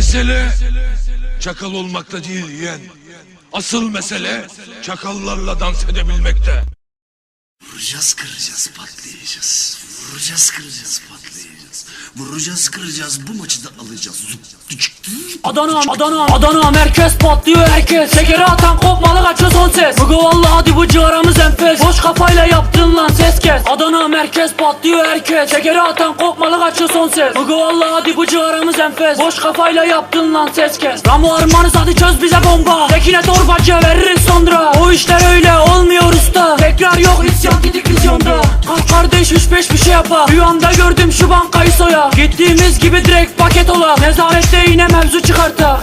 Mesele çakal olmakta değil yeğen. Asıl mesele çakallarla dans edebilmekte. Vuracağız kıracağız patlayacağız. Vuracağız kıracağız patlayacağız. Vuracağız kıracağız bu maçı da alacağız. Adana, Adana, Adana merkez patlıyor herkes Şekeri atan kopmalı kaçıyor son ses Bugü valla hadi bu ciğaramız enfes Boş kafayla yaptın lan ses kes Adana merkez patlıyor herkes Şekeri atan kopmalı kaçıyor son ses. Bugü valla hadi bu ciğaramız enfes. Boş kafayla yaptın lan ses kes. Ramo armanız hadi çöz bize bomba. Tekine torbacıya veririz sonra. O işler öyle olmuyor usta. Tekrar yok isyan gidik vizyonda. Kalk kardeş üç beş bir şey yapa. Rüyamda gördüm şu bankayı soya. Gittiğimiz gibi direkt paket ola. Nezarette yine mevzu çıkarta.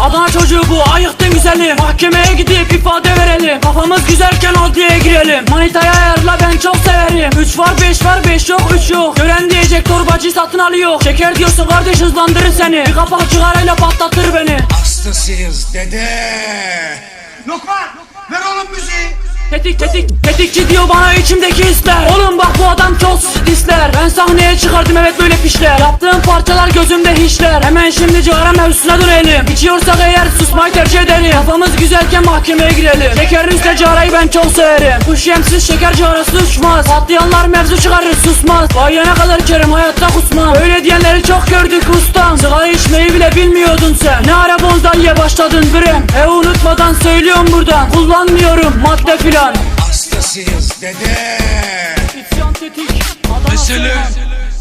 Adana çocuğu bu ayıktın güzelim Mahkemeye gidip ifade verelim. Kafamız güzelken adliyeye girelim. Manitaya ayarla ben çok severim 3 var 5 var 5 yok 3 yok. Gören diyecek torbacı satın alıyor. Şeker diyorsun kardeş hızlandırır seni. Bir kapak cigarayla patlatır beni. Hastasıyız dede. Lokman ver oğlum müziği. Tetik tetik tetikçi diyor bana içimdeki hisler. Oğlum bak bu adam çok disler Ben sahneye çıkardım evet böyle pişler. Yaptığım parçalar gözümde hiçler Hemen şimdi cigara mevzusuna dönelim. İçiyorsak eğer susmayı tercih edelim. Kafamız güzelken mahkemeye girelim. Şekerin üstüne cigarayı ben çok severim. Kuş yemsiz şeker cigarası uçmaz. Patlayanlar mevzu çıkarır susmaz. Bayana kadar içerim hayatta kusmam. Öyle diyenleri çok gördük ustam. Sigara içmeyi bile bilmiyordun sen. Ne ara bonzaiye başladın birem? E unutmadan söylüyorum buradan. Kullanmıyorum madde filan. Hastasıyız dede. İsyan tetik. Mesele